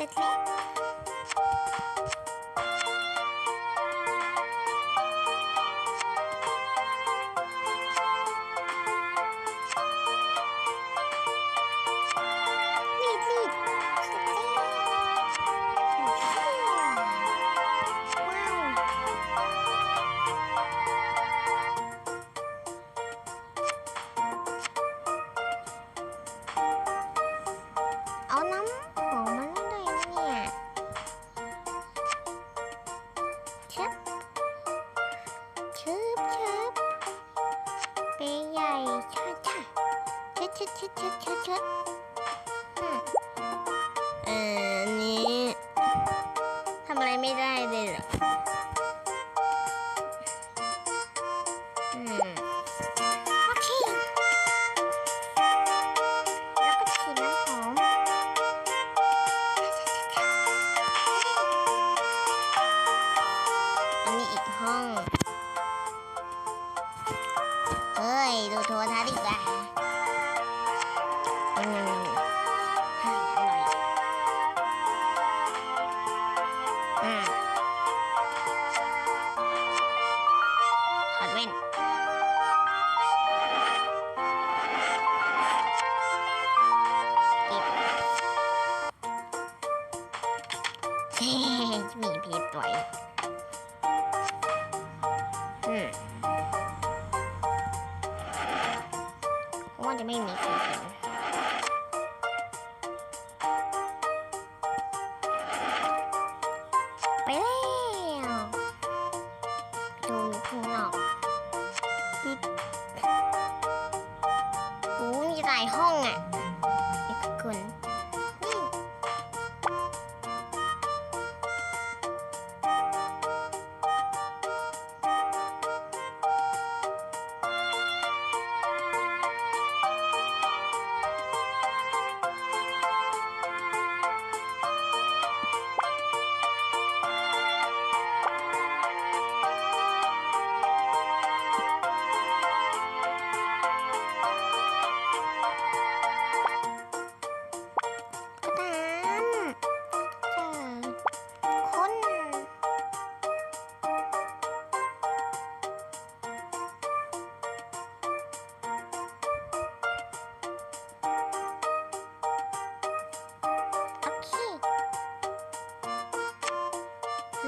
explicitly ไม่ได้เลยหรออืมโอเคแล้วก็ฉีดน้ำหอมอันนี้อีกห้องเฮ้ย ดูโทรทัศน์ดีกว่า ฮ้มีเพชรด้วยอืมว่าจะไม่มีใครเห็นไปแล้วดูอยู่ข้างนอกปึ๊บโอ้มีหลายห้องอะเอกกุลนี่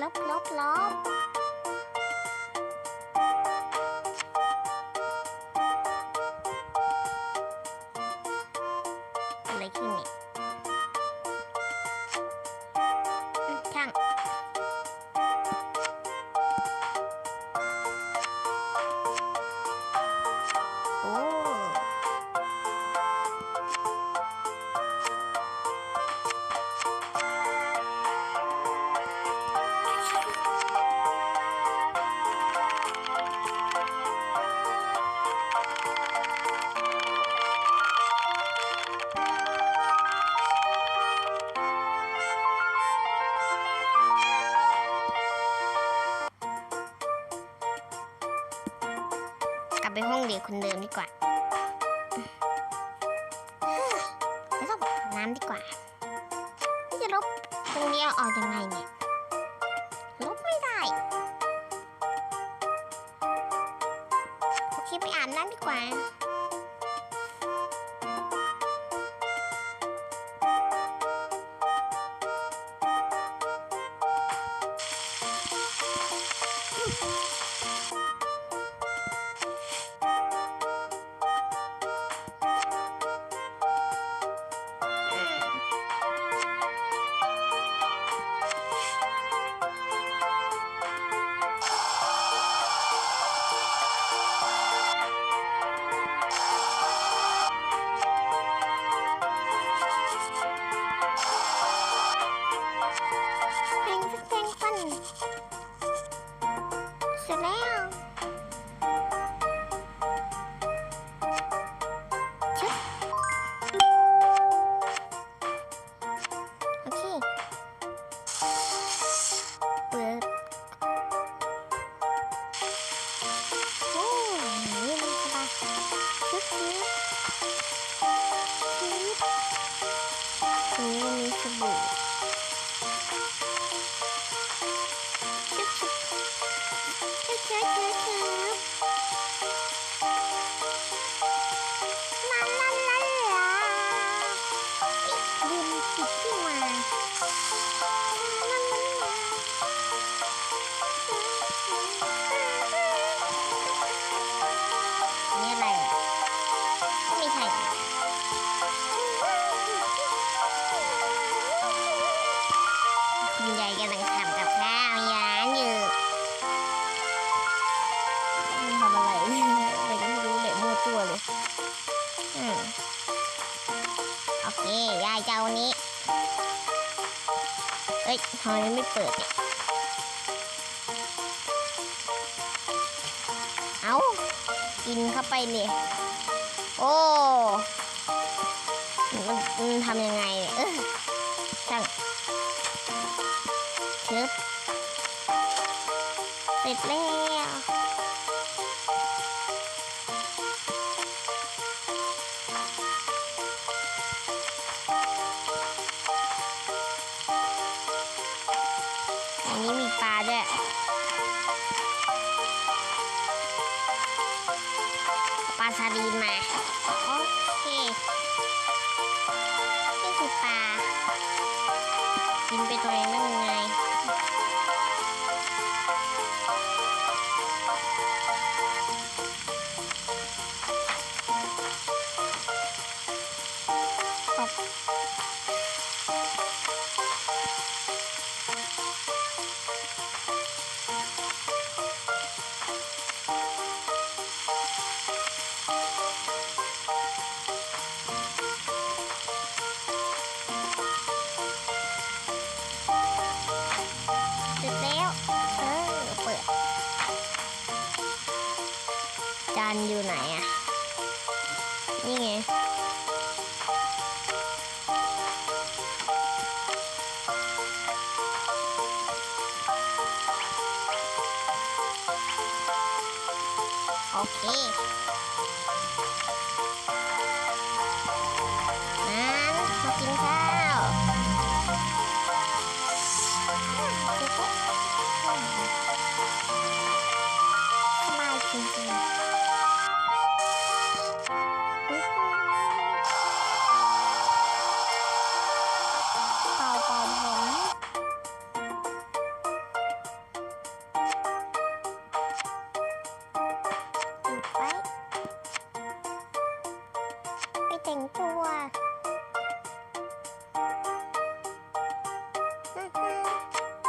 ลบลบลบ ไปห้องเด็กคนเดิมดีกว่าแล้วต้องอาบน้ำดีกว่าจะลบตรงนี้เอาออกยังไงเนี่ย ยทำไมไม่เปิดเนี่ยเอากินเข้าไปเนี่ยโอ้มันทำยังไงเนี่ยเออช่างชึบเสร็จแล้ว ปลาซาดีนมา โอเค Thank you.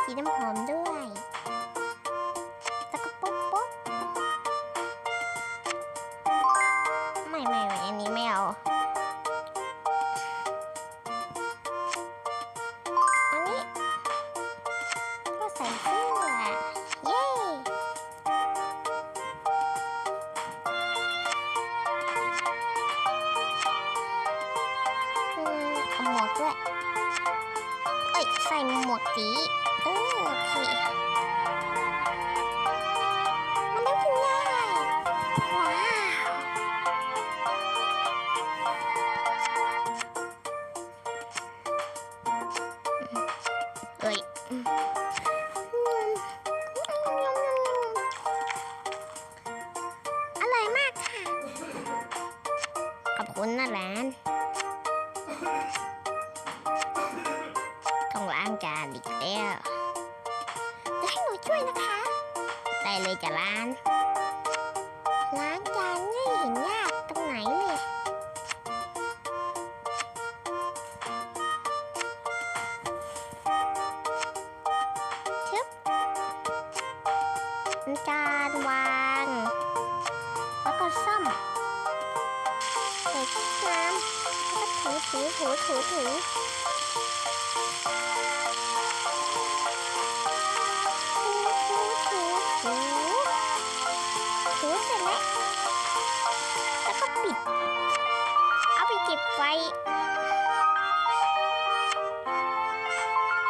สีน้ำหอมด้วยแล้วก็ปุ๊บปุ๊บไม่ไม่ไม่อันนี้ไม่เอาอันนี้ก็ใส่เสื้อเย้อืมเอาหมวกด้วย เอ้ย ใส่หมวกสี โอเคมันได้คุณยายว้าวเอ้ยอืมอร่อยมากค่ะ ขอบคุณนะร้านต้องล้างจานอีกแล้ว จะร้านล้างจานไม่เห็นยากตรงไหนเลยชึบจานวางแล้วก็ซ่อมใส่ชุดน้ำแล้วก็ถูถูถูถูถู ถูเสร็จแล้ว แล้วก็ปิด เอาไปเก็บไว้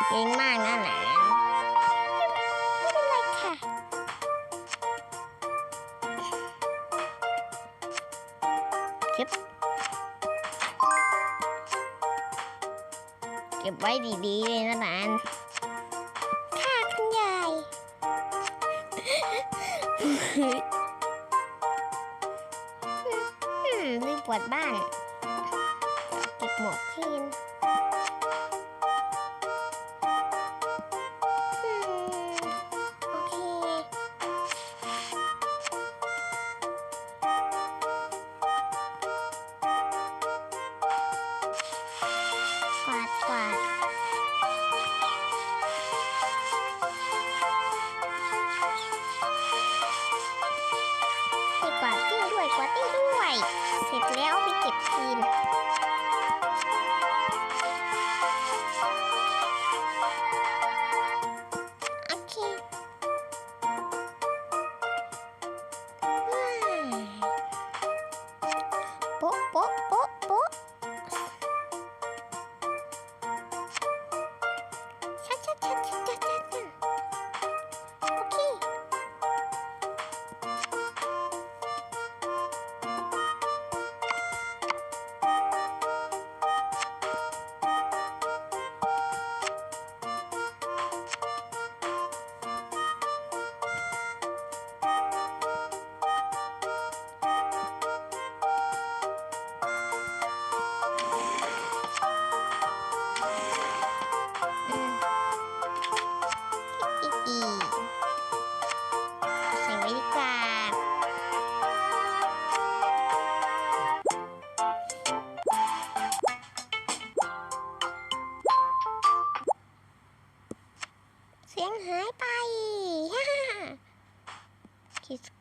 เก่งมากนะหลานไม่เป็นไรค่ะ เก็บ เก็บไว้ดีๆเลยนะหลานค่ะคุณยายอื ปวดบ้าน เก็บหมวกพีน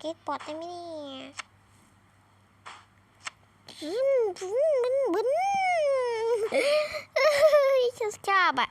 เก็ตบอดได้ไหมเนี่ยบึ้นบึ้นบึ้นบึ้นฉันชอบอะ